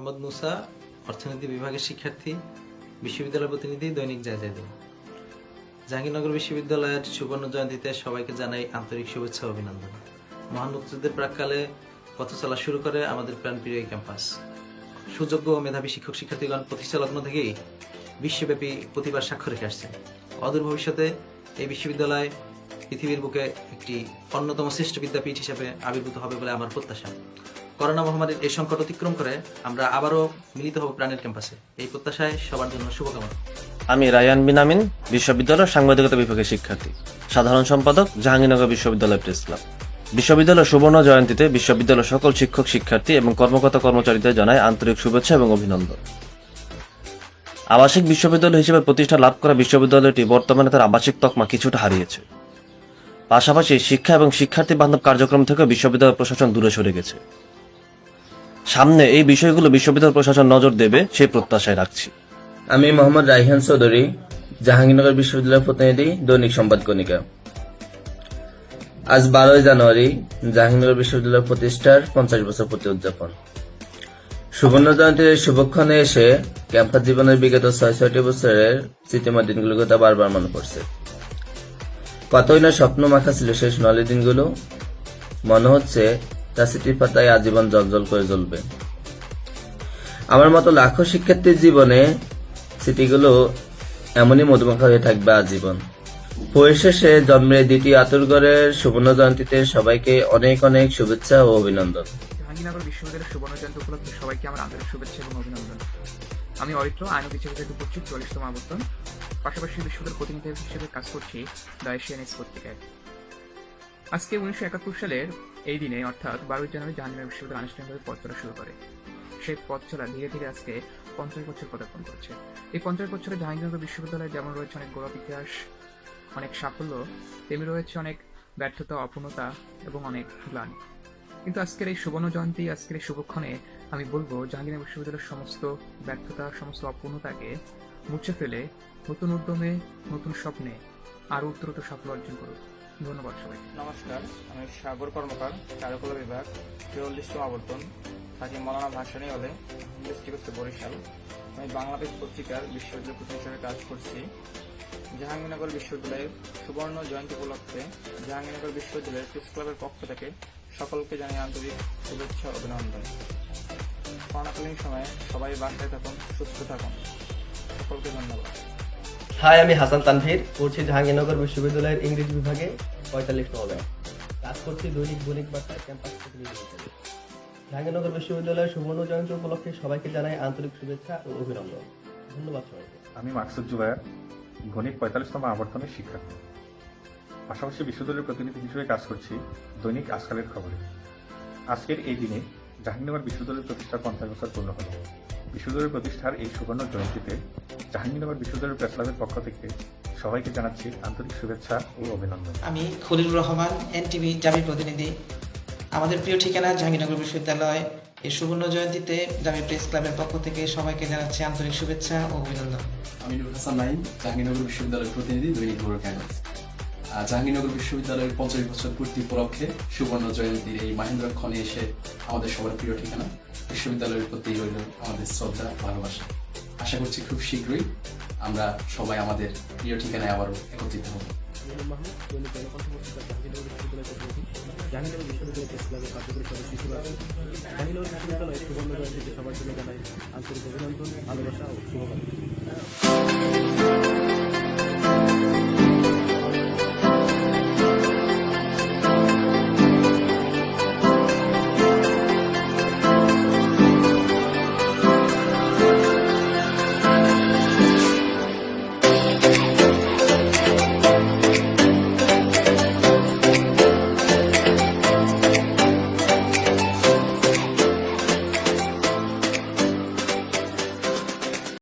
মোহাম্মদ মুসা, অর্থনীতি বিভাগের শিক্ষার্থী বিশ্ববিদ্যালয় প্রতিনিধি, দৈনিক জায়জাদিন জাহাঙ্গীরনগর বিশ্ববিদ্যালয়ের সুবর্ণ জয়ন্তীতে সবাইকে জানাই আন্তরিক শুভেচ্ছা অভিনন্দন। মহান মুক্তিযুদ্ধের প্রাককালে পথ চলা শুরু করে আমাদের প্রাণপ্রিয় ক্যাম্পাস। সুযোগ্য ও মেধাবী শিক্ষক শিক্ষার্থীগণ প্রতিষ্ঠা লগ্ন থেকেই বিশ্বব্যাপী প্রতিবার স্বাক্ষর রেখে আসছেন। অদূর ভবিষ্যতে এই বিশ্ববিদ্যালয় পৃথিবীর বুকে একটি অন্যতম শ্রেষ্ঠ বিদ্যাপীঠ হিসেবে আবির্ভূত হবে বলে আমার প্রত্যাশা। করোনা মহামারীর এই সংকট অতিক্রম করে আমরা আবারও মিলিত হব প্রাণের ক্যাম্পাসে। এই প্রত্যাশায় সবার জন্য শুভকামনা। আমি রায়ান বিনামিন, বিশ্ববিদ্যালয়ের সাংবাদিকতা বিভাগের শিক্ষার্থী। সাধারণ সম্পাদক, জাহাঙ্গীরনগর বিশ্ববিদ্যালয় প্রেস ক্লাব। বিশ্ববিদ্যালয় সুবর্ণ জয়ন্তীতে বিশ্ববিদ্যালয়ের সকল শিক্ষক, শিক্ষার্থী এবং কর্মকর্তা, কর্মচারীদের জানায় আন্তরিক শুভেচ্ছা এবং অভিনন্দন। আবাসিক বিশ্ববিদ্যালয় হিসেবে প্রতিষ্ঠা লাভ করা বিশ্ববিদ্যালয়টি বর্তমানে তার আবাসিক তকমা কিছুটা হারিয়েছে। পাশাপাশি শিক্ষা এবং শিক্ষার্থী বান্ধব কার্যক্রম থেকে বিশ্ববিদ্যালয় প্রশাসন দূরে সরে গেছে। সামনে এই বিষয়গুলো বিশ্ববিদ্যালয় প্রশাসন নজর দেবে, সেই প্রত্যাশায় রাখছি। আমি মোহাম্মদ রাইহান চৌধুরী, জাহাঙ্গীরনগর বিশ্ববিদ্যালয়ের প্রতিনিধি, দৈনিক সংবাদ কণিকা। আজ বারোই জানুয়ারি, জাহাঙ্গীরনগর বিশ্ববিদ্যালয় প্রতিষ্ঠার পঞ্চাশ বছর প্রতি উদযাপন। সুবর্ণ জয়ন্তীর শুভক্ষণে এসে ক্যাম্পাস জীবনের বিগত ছয় ছয়টি বছরের স্মৃতিময় দিনগুলোর কথা বারবার মনে পড়ছে। কতই না স্বপ্ন মাখা ছিল সেই সোনালী দিনগুলো। মনে হচ্ছে তা স্মৃতির পাতায় আজীবন জলজল করে জ্বলবে। আমার মতো লাখো শিক্ষার্থীর জীবনে স্মৃতিগুলো এমনই মধুমাখা হয়ে থাকবে আজীবন। পরিশেষে জন্মের দ্বিতীয় আতুরগড়ের সুবর্ণ জয়ন্তীতে সবাইকে অনেক অনেক শুভেচ্ছা ও অভিনন্দন। জাহাঙ্গীরনগর বিশ্ববিদ্যালয়ের সুবর্ণ জয়ন্তী উপলক্ষে সবাইকে আমার আন্তরিক শুভেচ্ছা এবং অভিনন্দন। আমি অরিত্র, আইন বিভাগে উপস্থিত চল্লিশতম আবর্তন। পাশাপাশি বিশ্ববিদ্যালয়ের প্রতিনিধি হিসেবে কাজ করছি দ্য এশিয়ানিক্স পত্রিকায়। আজকে উনিশশো একাত্তর সালের এই দিনে, অর্থাৎ বারোই জানুয়ারি জাহাঙ্গীরনগর বিশ্ববিদ্যালয় আনুষ্ঠানিকভাবে পথ চলা শুরু করে। সেই পথ চলা ধীরে ধীরে আজকে পঞ্চাশ বছর পদার্পণ করছে। এই পঞ্চাশ বছরে জাহাঙ্গীরনগর বিশ্ববিদ্যালয়ে যেমন রয়েছে অনেক গৌরব ইতিহাস, অনেক সাফল্য, তেমনি রয়েছে অনেক ব্যর্থতা, অপূর্ণতা এবং অনেক গ্লানি কিন্তু আজকের এই সুবর্ণ জয়ন্তী, আজকের এই শুভক্ষণে আমি বলব, জাহাঙ্গীরনগর বিশ্ববিদ্যালয়ের সমস্ত ব্যর্থতা, সমস্ত অপূর্ণতাকে মুছে ফেলে নতুন উদ্যমে, নতুন স্বপ্নে আরও উত্তরোত্তর সাফল্য অর্জন করুক ধন্যবাদ সবাই নমস্কার, আমি সাগর কর্মকার চারুকলা বিভাগ, চুয়াল্লিশতম আবর্তন, থাকি মৌলানা ভাসানি হলে ডিস্ট্রিক্ট বরিশাল। আমি বাংলাদেশ পত্রিকার বিশ্ববিদ্যালয় হিসেবে কাজ করছি। জাহাঙ্গীরনগর বিশ্ববিদ্যালয়ের সুবর্ণ জয়ন্তী উপলক্ষে জাহাঙ্গীরনগর বিশ্ববিদ্যালয়ের প্রেস ক্লাবের পক্ষ থেকে সকলকে জানাই আন্তরিক শুভেচ্ছা অভিনন্দন। করোনাকালীন সময়ে সবাই বাসায় থাকুন, সুস্থ থাকুন। সকলকে ধন্যবাদ। হাই, আমি হাসান তানভীর, পড়ছি জাহাঙ্গীরনগর বিশ্ববিদ্যালয়ের ইংরেজি বিভাগে পঁয়তাল্লিশ হবে কাজ করছি দৈনিক বণিক বার্তার ক্যাম্পাস জাহাঙ্গীরনগর বিশ্ববিদ্যালয়ের সুবর্ণ জয়ন্তী উপলক্ষে সবাইকে জানাই আন্তরিক শুভেচ্ছা ও অভিনন্দন। ধন্যবাদ সবাইকে। আমি মাকসুদ জুবায়ের, গণিত পঁয়তাল্লিশতম আবর্তনের শিক্ষার্থী। পাশাপাশি বিশ্ববিদ্যালয়ের প্রতিনিধি হিসেবে কাজ করছি দৈনিক আজকালের খবরে। আজকের এই দিনে জাহাঙ্গীরনগর বিশ্ববিদ্যালয়ের প্রতিষ্ঠার পঞ্চাশ বছর পূর্ণ হল। বিশ্ববিদ্যালয়ের প্রতিষ্ঠার এই সুবর্ণ জয়ন্তীতে জাহাঙ্গীরনগর বিশ্ববিদ্যালয়ের প্রেস ক্লাবের পক্ষ থেকে সবাইকে জানাচ্ছি আন্তরিক শুভেচ্ছা ও অভিনন্দন। আমি খলিলুর রহমান এনটিভি জামির প্রতিনিধি। আমাদের প্রিয় ঠিকানা জাহাঙ্গীরনগর বিশ্ববিদ্যালয়। এই সুবর্ণ জয়ন্তীতে জামি প্রেস ক্লাবের পক্ষ থেকে সবাইকে জানাচ্ছি আন্তরিক শুভেচ্ছা ও অভিনন্দন। আমি নুর হাসান নাইম জাহাঙ্গীরনগর বিশ্ববিদ্যালয়ের প্রতিনিধি দৈনিক বড় ক্যাম্পাস জাহাঙ্গীরনগর বিশ্ববিদ্যালয়ের পঞ্চাশ বছর পূর্তি উপলক্ষে সুবর্ণ জয়ন্তীর এই মাহেন্দ্রক্ষণে এসে আমাদের সবার প্রিয় ঠিকানা বিশ্ববিদ্যালয়ের প্রতি রইল আমাদের শ্রদ্ধা ভালোবাসা। আশা করছি খুব শীঘ্রই আমরা সবাই আমাদের প্রিয় ঠিকানায় আবারও একত্রিত হব। জাহাঙ্গীরনগর বিশ্ববিদ্যালয় সবার জন্য জানাই আন্তরিক অভিনন্দন, ভালোবাসা ও শুভকামনা।